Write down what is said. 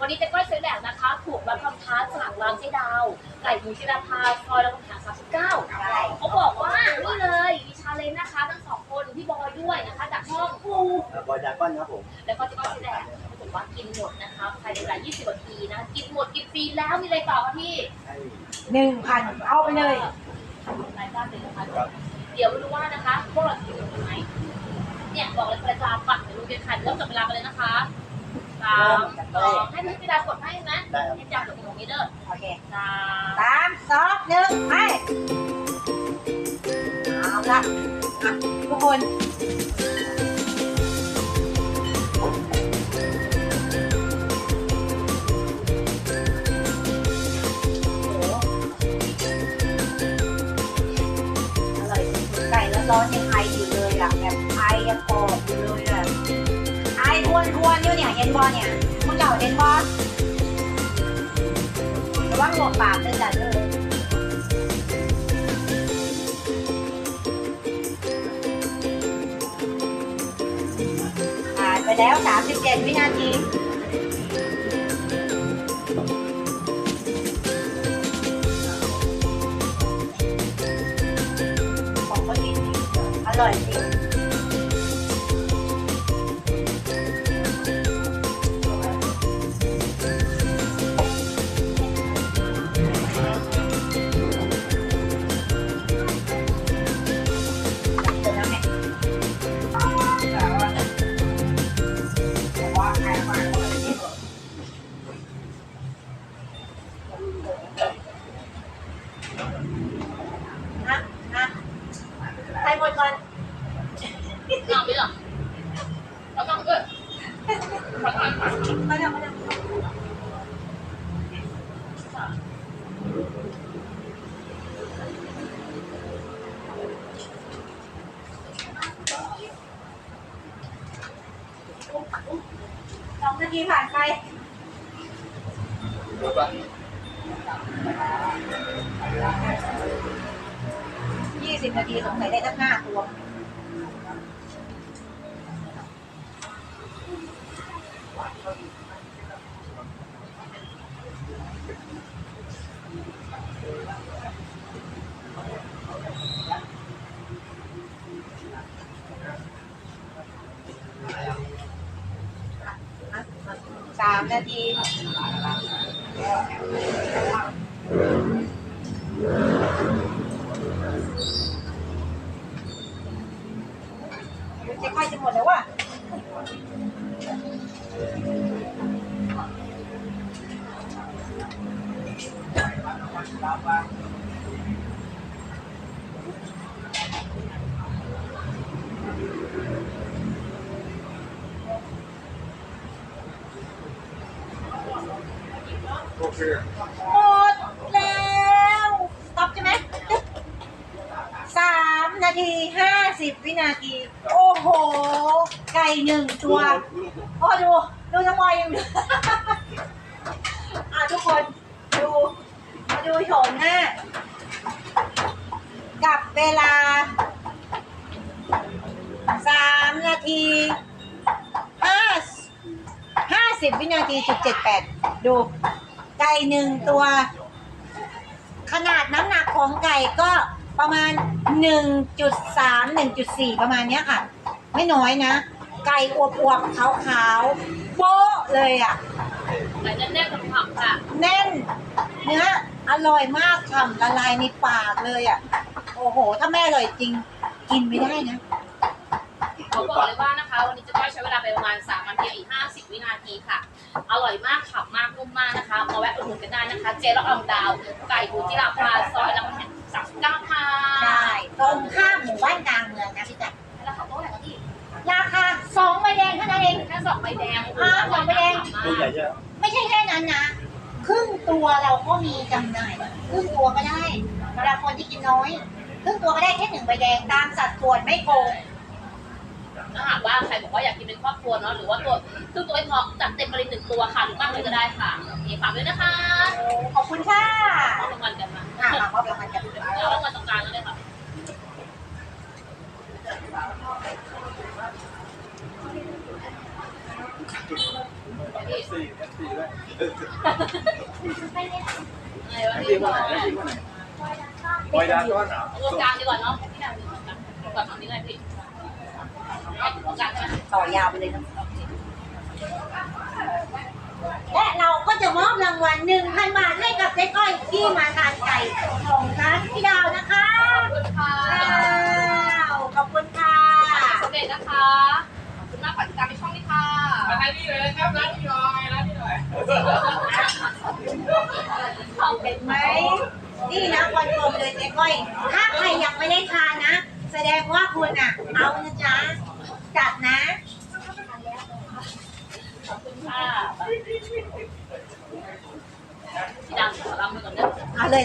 วันนี้เจ๊ก้อยซื้อแหลกนะคะ ถูกรับคำท้าจากร้านเจ๊ดาวไก่หมูจิราภาซอยรามคำแหง39ใช่เขาบอกว่านี่เลยมีชาเลนจ์นะคะทั้งสองคนพี่บอยด้วยนะคะ จากช่องปูบอยดาก้อนครับผมแล้วก็เจ๊ก้อยซื้อแหลกเขาบอกว่ากินหมดนะคะภายในเวลา 20นาทีนะกินหมดกินฟรีแล้วมีอะไรต่อคะพี่ให้หนึ่งพันเอาไปเลยรายได้เลยนะคะเดี๋ยวมาดูว่านะคะพวกเราจะอยู่ตรงไหนเนี่ยบอกเลยประจาปักเดี๋ยวดูเกมขันเริ่มจับเวลากันเลยนะคะ สามสองให้พี่พิดากดให้นะให้จับตรงนี้เด้อโอเคสามสามสองหนึ่งไปเอาละอะทุกคน นๆอยู่เนี่ยเห็นบอเนี่ยมึงเจ้าเห็นบอระวังหลวกปากเลยจ้ะเด้อผ่านไปแล้ว 37 วินาทีอร่อยจริง นะนะใครหมดก่อนเอาไม่หรอแล้วก็เออขอทานค่ะมาเร็วมาเร็วสองนาทีผ่านไปไป ยี่สิบนาทีสงสัยได้สักห้าตัวสามนาที จะใกล้จะหมดแล้วว่ะ หมดแล้วตอบใช่ไหมตึ๊บสามนาทีห้าสิบวินาที โอ้โห ไก่หนึ่งตัว โอ้ดูดูน้องบอยยังดูอะทุกคนดูมาดูโฉมหน้า กับเวลาสามนาทีห้าห้าสิบวินาทีจุดเจ็ดแปดดู ก่หนึ่งตัว ขนาดน้ำหนักของไก่ก็ประมาณ 1.3 1.4 ประมาณเนี้ยค่ะ ไม่น้อยนะ ไก่อวบๆขาวๆโป๊ะเลยอะไก่แน่นๆกับผักค่ะ แน่น เนื้ออร่อยมากฉ่ำละลายในปากเลยอะ โอ้โห ถ้าแม่อร่อยจริง กินไม่ได้นะเขาบอกเลยว่านะคะ วันนี้เจะก้อยใช้เวลาไปประมาณ3นาทีอีก50 วินาทีค่ะ อร่อยมากขับมาก นุ่มมากนะคะมาแวะอุดหนุนกันได้นะคะ เจลล์อองดาว ไก่บูจิราภาซอยรามคำแหง39ค่ะใช่ตรงข้ามหมู่บ้านกลางเมืองนะพี่จักรแล้วเขาต้องอะไรกันที่ราคาสองใบแดงเท่านั้นเองแค่สองใบแดงอ่าสองใบแดง ตัวใหญ่ใช่ไหมไม่ใช่แค่นั้นนะ ครึ่งตัวเราก็มีจำหน่าย ครึ่งตัวก็ได้สำหรับคนที่กินน้อย ครึ่งตัวก็ได้แค่หนึ่งใบแดงตามสัดส่วนไม่โกง ถ้าหากว่าใครบอกว่าอยากกินเป็นครอบครัวเนาะหรือว่าตัวคือตัวไม่พอจัดเต็มไปเลยหนึ่งตัวค่ะหรือมากเลยก็ได้ค่ะโอเคฝากด้วยนะคะขอบคุณค่ะมอบรางวัลกันมาอะมามอบรางวัลกันเอารางวัลตรงกลางเลยค่ะสี่สี่ด้วยอะไรวะน้ำนี่พริกวันไหนน้ำพริกวันไหนบอยดาก้อนเหรอรวมกลางดีกว่าเนาะพี่แหนมก่อนตรงนี้เลยพี่เอาตรงกลางใช่ไหม ต่อยาวไปเลยนะและเราก็จะมอบรางวัล1,000บาทให้กับเจ๊ก้อยที่มาทานไก่ของร้านพี่ดาวนะคะขอบคุณค่ะว้าวขอบคุณค่ะสำเร็จนะคะขอบคุณมากฝากติดตามในช่องนี้ค่ะร้านนี้เลยครับร้านนี้หน่อยร้านนี้หน่อยขอบคุเห็ณนไหมนี่นะคอนเฟิร์มเลยเจ๊ก้อย ถ้าใครยังไม่ได้ทานนะ แสดงว่าคุณอะ เอานะจ๊ะจัดนะขอบคุณค่ะะเอาเลย